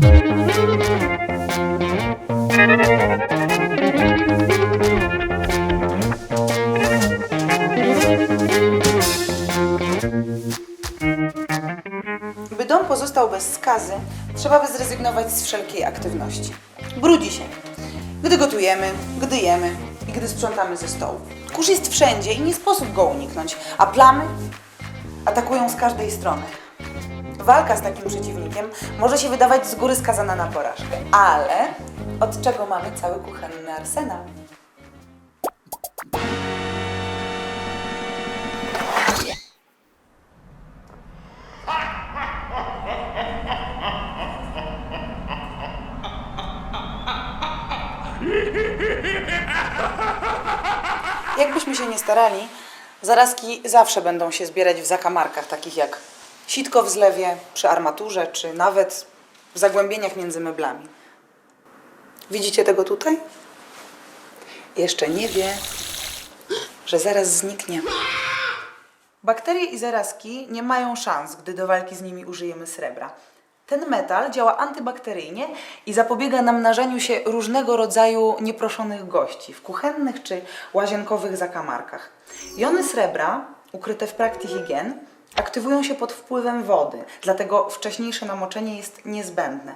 By dom pozostał bez skazy, trzeba by zrezygnować z wszelkiej aktywności. Brudzi się, gdy gotujemy, gdy jemy i gdy sprzątamy ze stołu. Kurz jest wszędzie i nie sposób go uniknąć, a plamy atakują z każdej strony. Walka z takim przeciwnikiem może się wydawać z góry skazana na porażkę, ale od czego mamy cały kuchenny arsenał? Jakbyśmy się nie starali, zarazki zawsze będą się zbierać w zakamarkach, takich jak sitko w zlewie, przy armaturze, czy nawet w zagłębieniach między meblami. Widzicie tego tutaj? Jeszcze nie wie, że zaraz zniknie. Bakterie i zarazki nie mają szans, gdy do walki z nimi użyjemy srebra. Ten metal działa antybakteryjnie i zapobiega namnażaniu się różnego rodzaju nieproszonych gości w kuchennych czy łazienkowych zakamarkach. Jony srebra, ukryte w praktyhigien, aktywują się pod wpływem wody, dlatego wcześniejsze namoczenie jest niezbędne.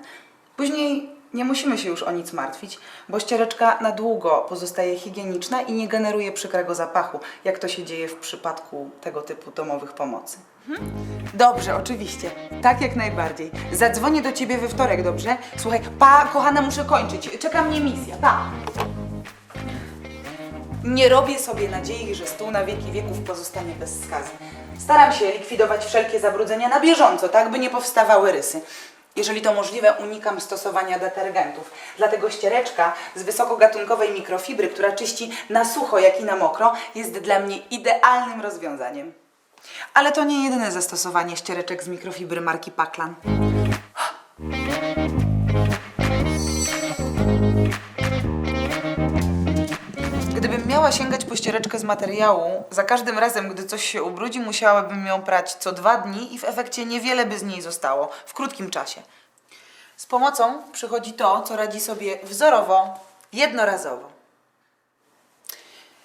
Później nie musimy się już o nic martwić, bo ściereczka na długo pozostaje higieniczna i nie generuje przykrego zapachu, jak to się dzieje w przypadku tego typu domowych pomocy. Dobrze, oczywiście. Tak jak najbardziej. Zadzwonię do ciebie we wtorek, dobrze? Słuchaj, pa, kochana, muszę kończyć. Czeka mnie misja, pa. Nie robię sobie nadziei, że stół na wieki wieków pozostanie bez skazy. Staram się likwidować wszelkie zabrudzenia na bieżąco, tak by nie powstawały rysy. Jeżeli to możliwe, unikam stosowania detergentów. Dlatego ściereczka z wysokogatunkowej mikrofibry, która czyści na sucho, jak i na mokro, jest dla mnie idealnym rozwiązaniem. Ale to nie jedyne zastosowanie ściereczek z mikrofibry marki Paklan. Miała sięgać po ściereczkę z materiału, za każdym razem, gdy coś się ubrudzi, musiałabym ją prać co dwa dni i w efekcie niewiele by z niej zostało w krótkim czasie. Z pomocą przychodzi to, co radzi sobie wzorowo, jednorazowo.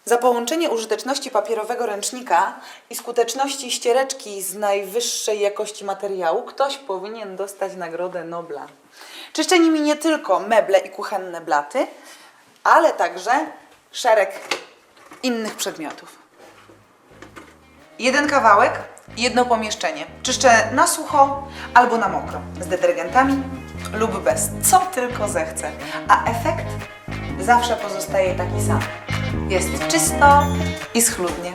Za połączenie użyteczności papierowego ręcznika i skuteczności ściereczki z najwyższej jakości materiału ktoś powinien dostać Nagrodę Nobla. Czyszczę nimi nie tylko meble i kuchenne blaty, ale także szereg innych przedmiotów. Jeden kawałek, jedno pomieszczenie. Czyszczę na sucho albo na mokro, z detergentami lub bez, co tylko zechcę. A efekt zawsze pozostaje taki sam. Jest czysto i schludnie.